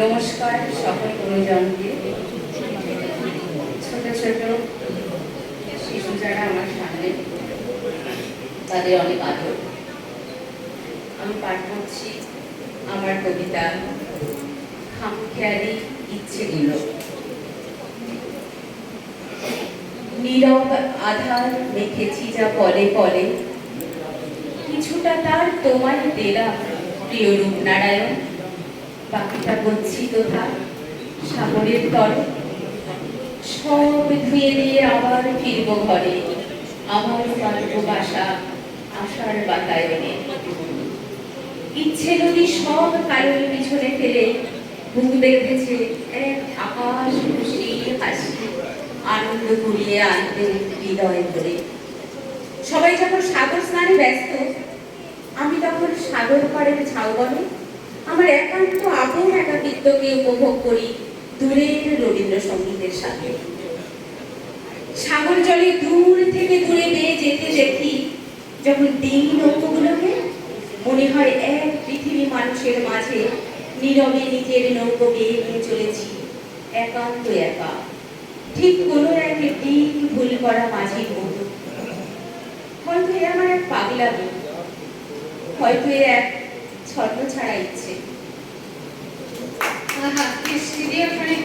নমস্কার সকল গুরুজনকে। ছোট ছোট শিশু যারা আমার সামনে, তাদের অনেক আদর। আমি পাঠ করছি আমার কবিতা খামখেয়ালি ইচ্ছেগুলো। নীরব আধার মেখেছি যা পরে পরে কিছুটা তার তোমার দেলা প্রিয় রূপনারায়ণ। বাকিটা গচ্ছিত থাক সাগরের তরে সব ধুয়ে দিয়ে আবার ফিরবো ঘরে। আমার পারব বাসা আশার বাতায়নে। ইচ্ছে যদি সব কারণ পিছনে ফেলে বুক বেঁধেছে এক আকাশ খুশির হাসি, আনন্দ কুড়িয়ে আনতে হৃদয় ধরে সবাই যখন সাগর স্নানে ব্যস্ত সাগর পাড়ের ঝাউবনে আমার একান্ত আপন একাকিত্বকে উপভোগ করি দূরের রবীন্দ্রসঙ্গীতের সাথে। সাগর জলে দূর থেকে দূরে বেয়ে যেতে দেখি যখন ডিঙি নৌকোগুলোকে, মনে হয় এক পৃথিবী মানুষের মাঝে নীরবে নিজের নৌকো বেয়ে নিয়ে চলেছি, একান্ত একা। ঠিক কোনো এক দিন ভুল করা মাঝির মতো হয়তো এ আমার এক পাগলা পাগলামি হয়তো এ এক ছন্ন ছাড়া ইচ্ছে